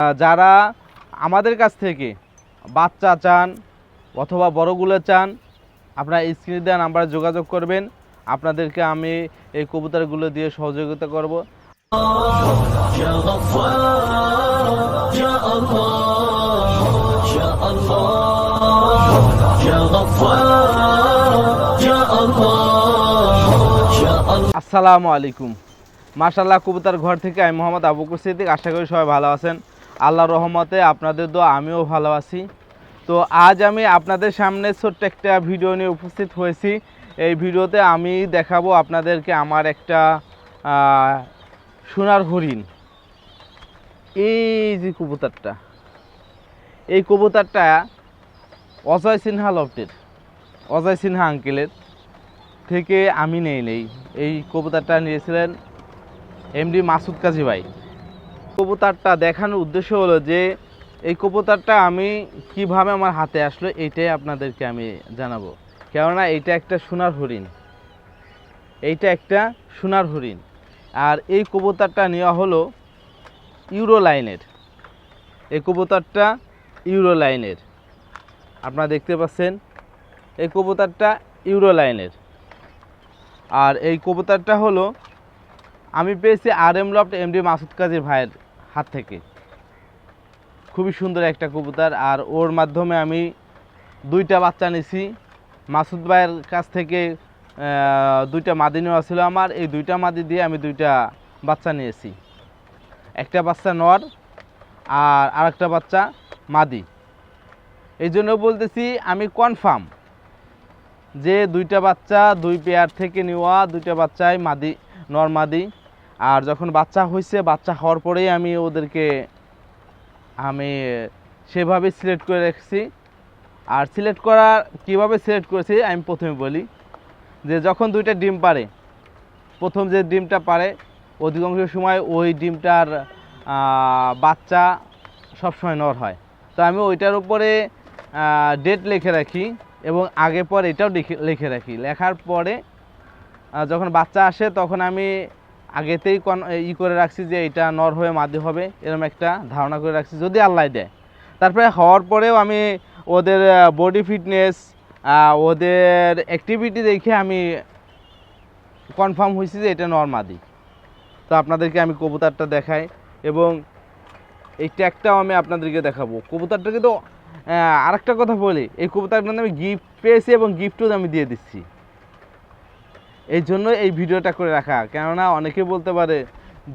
যারা আমাদের কাছ থেকে বাচ্চা চান অথবা বড়গুলো চান, আপনারা স্ক্রিনে দেওয়া নাম্বারে যোগাযোগ করবেন। আপনাদেরকে আমি এই কবুতরগুলো দিয়ে সহযোগিতা করব। আসসালামু আলাইকুম। মাশাল্লাহ কবুতার ঘর থেকে আমি মোহাম্মদ আবু কুসিদ্দিক আশা করি সবাই ভালো আছেন। আল্লাহর রহমতে আপনাদের দোয়া, আমিও ভালো আছি। তো আজ আমি আপনাদের সামনে ছোট্ট একটা ভিডিও নিয়ে উপস্থিত হয়েছি। এই ভিডিওতে আমি দেখাবো আপনাদেরকে আমার একটা সোনার হরিণ। এই যে কবুতরটা, এই কবুতরটা অজয় সিনহা লফটের অজয় সিনহা আঙ্কেলের থেকে আমি নেই নেই। এই কবুতরটা নিয়েছিলেন এমডি মাসুদ কাজী ভাই। কবুতরটা দেখানোর উদ্দেশ্য হলো যে, এই কবুতরটা আমি কীভাবে আমার হাতে আসলো এইটাই আপনাদেরকে আমি জানাব। কেননা এইটা একটা সোনার হরিণ। এইটা একটা সোনার হরিণ। আর এই কবুতারটা নেওয়া হলো ইউরো লাইনের এই কবুতারটা ইউরো লাইনের আপনারা দেখতে পাচ্ছেন, এই কবুতারটা ইউরো লাইনের আর এই কবুতারটা হলো, আমি পেয়েছি R M loft MD Masud কাজীর ভাইয়ের হাত থেকে। খুবই সুন্দর একটা কবুতর, আর ওর মাধ্যমে আমি দুইটা বাচ্চা নিছি। মাসুদ ভাইয়ের কাছ থেকে দুইটা মাদি নেওয়া ছিল আমার। এই দুইটা মাদি দিয়ে আমি দুইটা বাচ্চা নিয়েছি। একটা বাচ্চা নর, আর আরেকটা বাচ্চা মাদি। এই জন্য বলতেছি, আমি কনফার্ম যে দুইটা বাচ্চা দুই পেয়ার থেকে নেওয়া, দুইটা বাচ্চাই মাদি, নর মাদি। আর যখন বাচ্চা হয়েছে বাচ্চা হওয়ার পরেই আমি ওদেরকে আমি সেভাবে সিলেক্ট করে রেখেছি। আর সিলেক্ট করার কীভাবে সিলেক্ট করেছি, আমি প্রথমে বলি যে যখন দুইটা ডিম পারে, প্রথম যে ডিমটা পারে, অধিকাংশ সময় ওই ডিমটার বাচ্চা সবসময় নর হয়। তো আমি ওইটার উপরে ডেট লিখে রাখি এবং আগে পর এটাও লিখে রাখি। লেখার পরে যখন বাচ্চা আসে, তখন আমি আগেতেই কন ই করে রাখছি যে এটা নর হয়ে মাদি হবে এরকম একটা ধারণা করে রাখছি, যদি আল্লাহ দেয়। তারপরে হওয়ার পরেও আমি ওদের বডি ফিটনেস ওদের অ্যাক্টিভিটি দেখে আমি কনফার্ম হয়েছি যে এটা নর মাদি। তো আপনাদেরকে আমি কবুতরটা দেখাই, এবং এই ট্যাগটাও আমি আপনাদেরকে দেখাবো। কবুতরটাকে তো আরেকটা কথা বলি, এই কবুতরটা আমি গিফট পেয়েছি এবং গিফটও আমি দিয়ে দিচ্ছি। এই জন্য এই ভিডিওটা করে রাখা। কেননা অনেকে বলতে পারে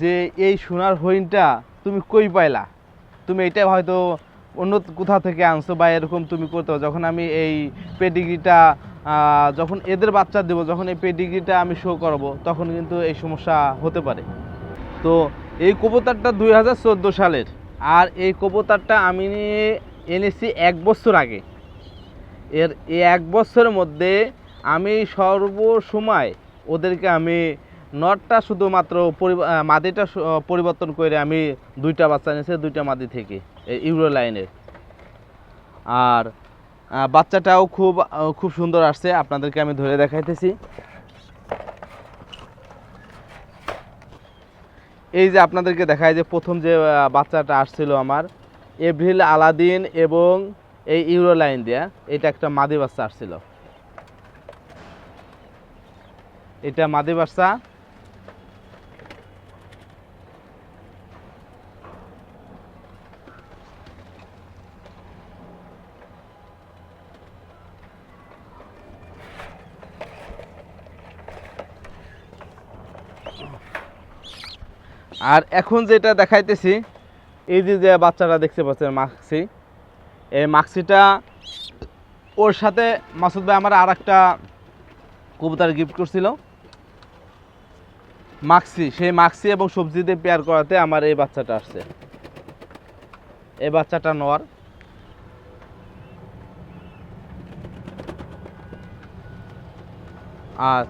যে, এই সোনার হরিণটা তুমি কই পাইলা? তুমি এটা হয়তো অন্য কোথাও থেকে আনছো বা এরকম তুমি করতে যখন আমি এই পেডিগ্রিটা যখন এদের বাচ্চা দেবো, যখন এই পেডিগ্রিটা আমি শো করব, তখন কিন্তু এই সমস্যা হতে পারে। তো এই কবুতরটা দুই সালের। আর এই কবুতরটা আমি এনেছি এক বছর আগে। এর, এই এক বছরের মধ্যে আমি সর্বসময় ওদেরকে আমি নটটা শুধুমাত্র মাদিটা পরিবর্তন করে আমি দুইটা বাচ্চা নিয়েছি, দুইটা মাদি থেকে, এই ইউরো লাইনের। আর বাচ্চাটাও খুব খুব সুন্দর আসছে, আপনাদেরকে আমি ধরে দেখাইতেছি। এই যে আপনাদেরকে দেখায় যে প্রথম যে বাচ্চাটা আসছিল আমার, এভ্রিল আলাদিন এবং এই ইউরো লাইন দিয়া, এটা একটা মাদি বাচ্চা আসছিল। এটা মাদি বাচ্চা। আর এখন যেটা দেখাইতেছি, এই যে যে বাচ্চাটা দেখতে পাচ্ছেন মাক্সি, এই মাক্সিটা ওর সাথে মাসুদ ভাই আমার আর একটা কবুতর গিফট করছিল। মাক্সি, সেই মাক্সি এবং সবজি দিয়ে পেয়ার করাতে আমার এই বাচ্চাটা আসছে। এই বাচ্চাটা নর। আর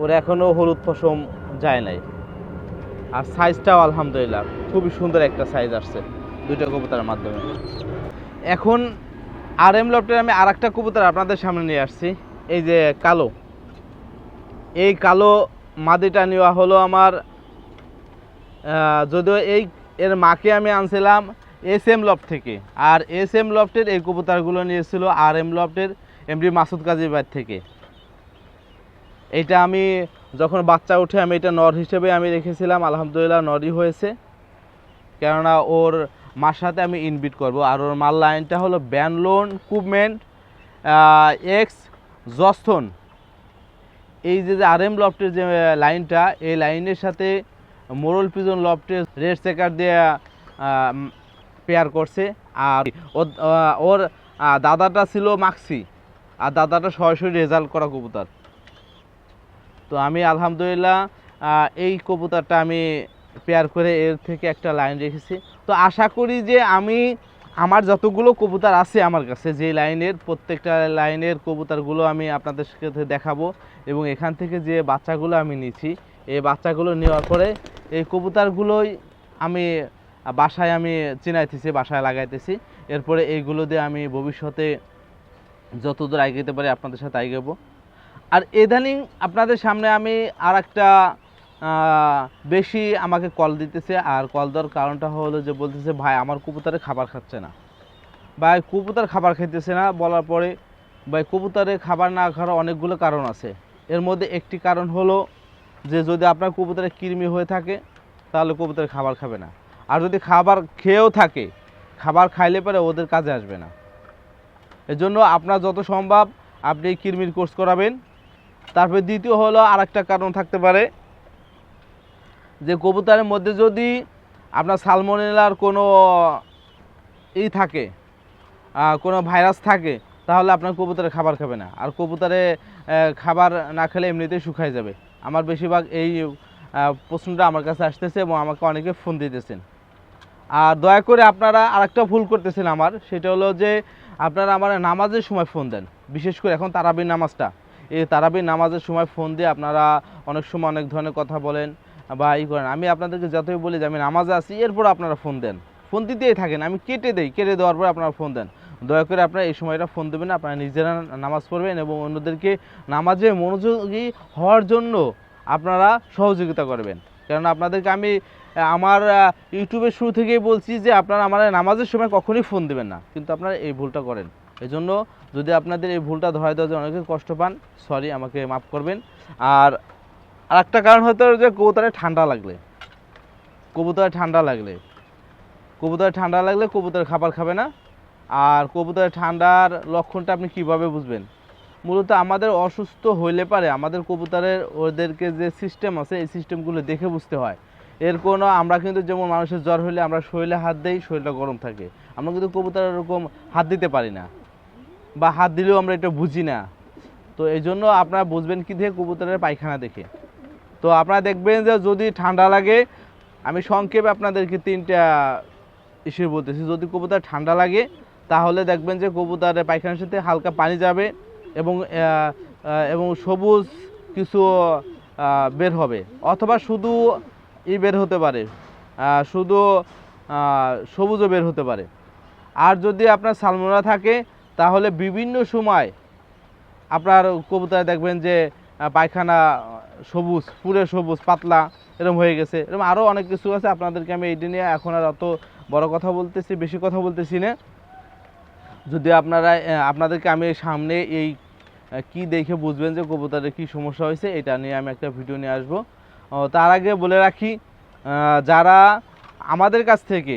ওর এখনও হলুদ পশম যায় নাই। আর সাইজটাও আলহামদুলিল্লাহ খুবই সুন্দর একটা সাইজ আসছে দুইটা কবুতরের মাধ্যমে। এখন আর এম লফটের আমি আর একটা কবুতর আপনাদের সামনে নিয়ে আসছি। এই যে কালো। এই কালো মাদিটা নেওয়া হলো আমার যদিও এই এর মাকে আমি আনছিলাম এস এম লফট থেকে, আর এস এম লফটের এই কবুতরগুলো নিয়েছিল আর এম লফটের এমডি মাসুদ কাজীর বাড়ি থেকে। এটা আমি যখন বাচ্চা উঠে আমি এটা নর হিসেবে আমি রেখেছিলাম, আলহামদুলিল্লাহ নরই হয়েছে। কেননা ওর মার সাথে আমি ইনবিট করব, আর ওর মাল লাইনটা হলো ব্যানলোন কুভমেন্ট এক্স জস্থন এই যে যে আর এম লফটের যে লাইনটা, এই লাইনের সাথে মোরল পিজন লফটের রেড চেকার দিয়ে পেয়ার করছে। আর ওর দাদাটা ছিল মাক্সি আর দাদাটা সরাসরি রেজাল্ট করা কবুতর। তো আমি আলহামদুলিল্লাহ এই কবুতরটা আমি পেয়ার করে এর থেকে একটা লাইন রেখেছি। তো আশা করি যে আমি আমার যতগুলো কবুতর আছে আমার কাছে, যে লাইনের, প্রত্যেকটা লাইনের কবুতরগুলো আমি আপনাদের সাথে দেখাবো এবং এখান থেকে যে বাচ্চাগুলো আমি নিয়েছি, এই বাচ্চাগুলো নেওয়ার পরে এই কবুতরগুলোই আমি বাসায় আমি চিনাইতেছি, বাসায় লাগাইতেছি। এরপরে এইগুলো দিয়ে আমি ভবিষ্যতে যতদূর আগাইতে পারি আপনাদের সাথে আগাবো আর ইদানিং আপনাদের সামনে আমি আর একটা বেশি আমাকে কল দিতেছে। আর কল দেওয়ার কারণটা হলো যে বলতেছে, ভাই, আমার কবুতরে খাবার খাচ্ছে না। ভাই, কবুতর খাবার খাইতেছে না বলার পরে, ভাই কবুতরে খাবার না খাওয়ার অনেকগুলো কারণ আছে। এর মধ্যে একটি কারণ হলো যে, যদি আপনার কবুতরে কৃমি হয়ে থাকে, তাহলে কবুতরে খাবার খাবে না। আর যদি খাবার খেয়েও থাকে, খাবার খাইলে পরে ওদের কাজে আসবে না। এজন্য আপনার যত সম্ভব আপনি কৃমির কোর্স করাবেন। তারপরে দ্বিতীয় হলো আরেকটা কারণ থাকতে পারে যে কবুতরের মধ্যে যদি আপনার সালমোনেলার কোনো ই থাকে কোনো ভাইরাস থাকে, তাহলে আপনার কবুতরে খাবার খাবে না। আর কবুতরে খাবার না খেলে এমনিতেই শুকায় যাবে। আমার বেশিরভাগ এই প্রশ্নটা আমার কাছে আসতেছে এবং আমাকে অনেকে ফোন দিতেছেন। আর দয়া করে আপনারা আরেকটা ভুল করতেছেন আমার, সেটা হলো যে আপনারা আমার নামাজের সময় ফোন দেন। বিশেষ করে এখন তারাবির নামাজটা। এই তারাবির নামাজের সময় ফোন দিয়ে আপনারা অনেক সময় অনেক ধরনের কথা বলেন। বা ই করেন, আমি আপনাদেরকে যতই বলি যে আমি নামাজে আছি, এরপর আপনারা ফোন দেন। ফোন দিতেই থাকেন, আমি কেটে দেই, কেটে দেওয়ার পর আপনারা ফোন দেন। দয়া করে আপনারা এই সময়টা ফোন দেবেন আপনারা নিজেরা নামাজ পড়বেন এবং অন্যদেরকে নামাজে মনোযোগী হওয়ার জন্য আপনারা সহযোগিতা করবেন। কারণ আপনাদেরকে আমি, আমার ইউটিউবের শুরু থেকেই বলছি যে আপনারা আমার নামাজের সময় কখনই ফোন দেবেন না। কিন্তু আপনারা এই ভুলটা করেন। এই জন্য যদি আপনাদের এই ভুলটা ধরায় দেওয়া যায় অনেকে কষ্ট পান সরি আমাকে মাফ করবেন। আর আরেকটা কারণ হতে পারে যে কবুতরে ঠান্ডা লাগলে। কবুতরে ঠান্ডা লাগলে। কবুতরে ঠান্ডা লাগলে কবুতর খাবার খাবে না। আর কবুতরে ঠান্ডার লক্ষণটা আপনি কীভাবে বুঝবেন? মূলত আমাদের অসুস্থ হইলে পারে আমাদের কবুতরের ওদেরকে যে সিস্টেম আছে, এই সিস্টেমগুলো দেখে বুঝতে হয়। এর কোনো আমরা কিন্তু যেমন মানুষের জ্বর হলে আমরা শরীরে হাত দেই, শরীরটা গরম থাকে। আমরা কিন্তু কবুতরের এরকম হাত দিতে পারি না। বা হাত দিলেও আমরা এটা বুঝি না। তো এই জন্য আপনারা বুঝবেন কি দিয়ে কবুতরের পায়খানা দেখে। তো আপনারা দেখবেন যে যদি ঠান্ডা লাগে, আমি সংক্ষেপে আপনাদেরকে তিনটা ইস্যু বলতেছি। যদি কবুতর ঠান্ডা লাগে, তাহলে দেখবেন যে কবুতরের পায়খানার সাথে হালকা পানি যাবে এবং এবং সবুজ কিছু বের হবে। অথবা শুধু ই বের হতে পারে শুধু সবুজও বের হতে পারে। আর যদি আপনার সালমোনা থাকে, তাহলে বিভিন্ন সময় আপনার কবুতরে দেখবেন যে পায়খানা, সবুজ পুরে সবুজ, পাতলা এরকম হয়ে গেছে। এরকম আরও অনেক কিছু আছে আপনাদেরকে আমি এইটা নিয়ে এখন আর অত বড় কথা বলতেছি, বেশি কথা বলতেছি না। যদি আপনারা আপনাদেরকে আমি সামনে এই কি দেখে বুঝবেন যে কবুতরের কি সমস্যা হয়েছে, এটা নিয়ে আমি একটা ভিডিও নিয়ে আসব। তার আগে বলে রাখি যারা আমাদের কাছ থেকে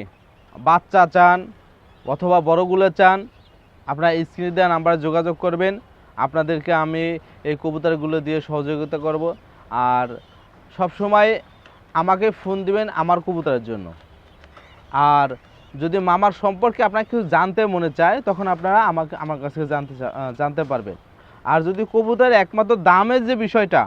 বাচ্চা চান অথবা বড়গুলো চান, আপনারা স্ক্রিনে দেওয়া নাম্বারে যোগাযোগ করবেন। আপনাদেরকে আমি এই কবুতরগুলো দিয়ে সহযোগিতা করব। আর সব সময় আমাকে ফোন দিবেন আমার কবুতরের জন্য। আর যদি মামার সম্পর্কে আপনার কিছু জানতে মনে চায়, তখন আপনারা আমাকে, আমার কাছ জানতে জানতে পারবেন। আর যদি কবুতরের একমাত্র দামের যে বিষয়টা,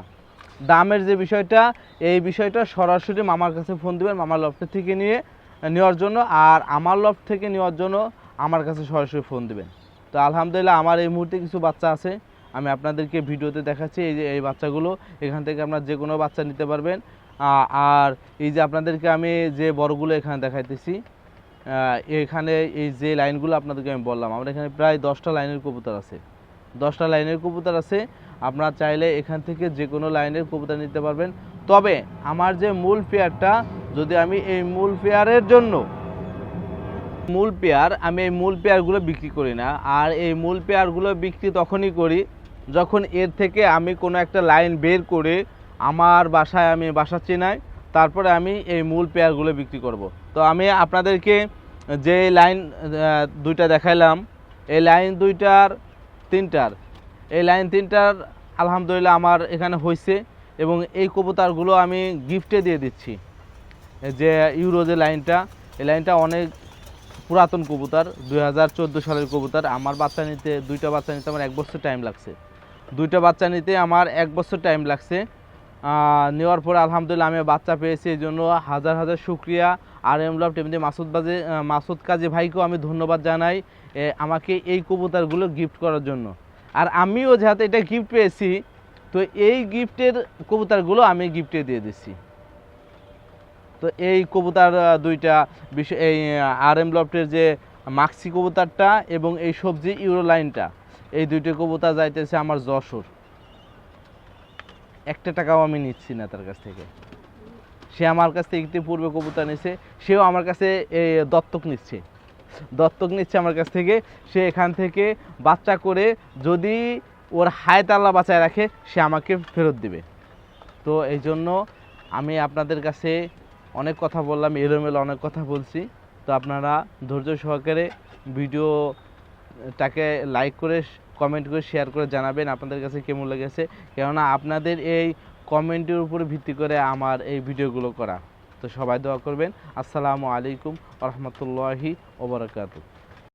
দামের যে বিষয়টা, এই বিষয়টা সরাসরি মামার কাছে ফোন দিবেন, মামার লফটের থেকে নিয়ে নেওয়ার জন্য। আর আমার লফট থেকে নেওয়ার জন্য আমার কাছে সরাসরি ফোন দিবেন। তো আলহামদুলিল্লাহ আমার এই মুহূর্তে কিছু বাচ্চা আছে। আমি আপনাদেরকে ভিডিওতে দেখাচ্ছি এই যে, এই বাচ্চাগুলো। এখান থেকে আপনার যে কোনো বাচ্চা নিতে পারবেন। আর এই যে আপনাদেরকে আমি যে বড়গুলো এখানে দেখাইতেছি এখানে এই যে লাইনগুলো আপনাদেরকে আমি বললাম, আমার এখানে প্রায় দশটা লাইনের কবুতর আছে। দশটা লাইনের কবুতর আছে, আপনারা চাইলে এখান থেকে যে কোনো লাইনের কবুতর নিতে পারবেন। তবে আমার যে মূল পেয়ারটা যদি আমি এই মূল পেয়ারের জন্য মূল পেয়ার, আমি এই মূল পেয়ারগুলো বিক্রি করি না। আর এই মূল পেয়ারগুলো বিক্রি তখনই করি যখন এর থেকে আমি কোনো একটা লাইন বের করে আমার বাসায় আমি বাসা চেনাই, তারপরে আমি এই মূল পেয়ারগুলো বিক্রি করব। তো আমি আপনাদেরকে যে লাইন দুইটা দেখাইলাম, এই লাইন দুইটার, তিনটার, এই লাইন তিনটার আলহামদুলিল্লাহ আমার এখানে হয়েছে এবং এই কবুতরগুলো আমি গিফটে দিয়ে দিচ্ছি। যে ইউরো যে লাইনটা, এই লাইনটা অনেক পুরাতন কবুতর, দুই হাজার চোদ্দ সালের কবুতর। আমার বাচ্চা নিতে, দুইটা বাচ্চা নিতে আমার এক বছর টাইম লাগছে। দুইটা বাচ্চা নিতে আমার এক বছর টাইম লাগছে। নেওয়ার পরে আলহামদুলিল্লাহ আমি বাচ্চা পেয়েছি, এই জন্য হাজার হাজার শুক্রিয়া। আর এম লাভ টেমদি মাসুদ বাজে মাসুদ কাজী ভাইকেও আমি ধন্যবাদ জানাই আমাকে এই কবুতরগুলো গিফট করার জন্য। আর আমিও যাতে এটা গিফট পেয়েছি, তো এই গিফটের কবুতরগুলো আমি গিফটে দিয়ে দিচ্ছি তো এই কবুতর দুইটা বিষয় এই আর এম লফটের যে মাক্সি কবুতারটা এবং এই সবজি ইউরো লাইনটা এই দুইটা কবুতর যাইতেছে আমার যশোর। একটা টাকাও আমি নিচ্ছি না তার কাছ থেকে। সে আমার কাছ থেকে ইতিপূর্বে কবুতর নিচ্ছে সেও আমার কাছে এই দত্তক নিচ্ছে। দত্তক নিচ্ছে আমার কাছ থেকে, সে এখান থেকে বাচ্চা করে যদি ওর হায়াত আল্লাহ বাঁচায় রাখে, সে আমাকে ফেরত দিবে। তো এই জন্য আমি আপনাদের কাছে অনেক কথা বললাম, এলোমেলো অনেক কথা বলছি। তো আপনারা ধৈর্য সহকারে ভিডিওটাকে লাইক করে কমেন্ট করে শেয়ার করে জানাবেন আপনাদের কাছে কেমন লেগেছে। কেননা আপনাদের এই কমেন্টের উপরে ভিত্তি করে আমার এই ভিডিওগুলো করা। তো সবাই দোয়া করবেন। আসসালামু আলাইকুম রহমতুল্লাহি ওবরাকাতু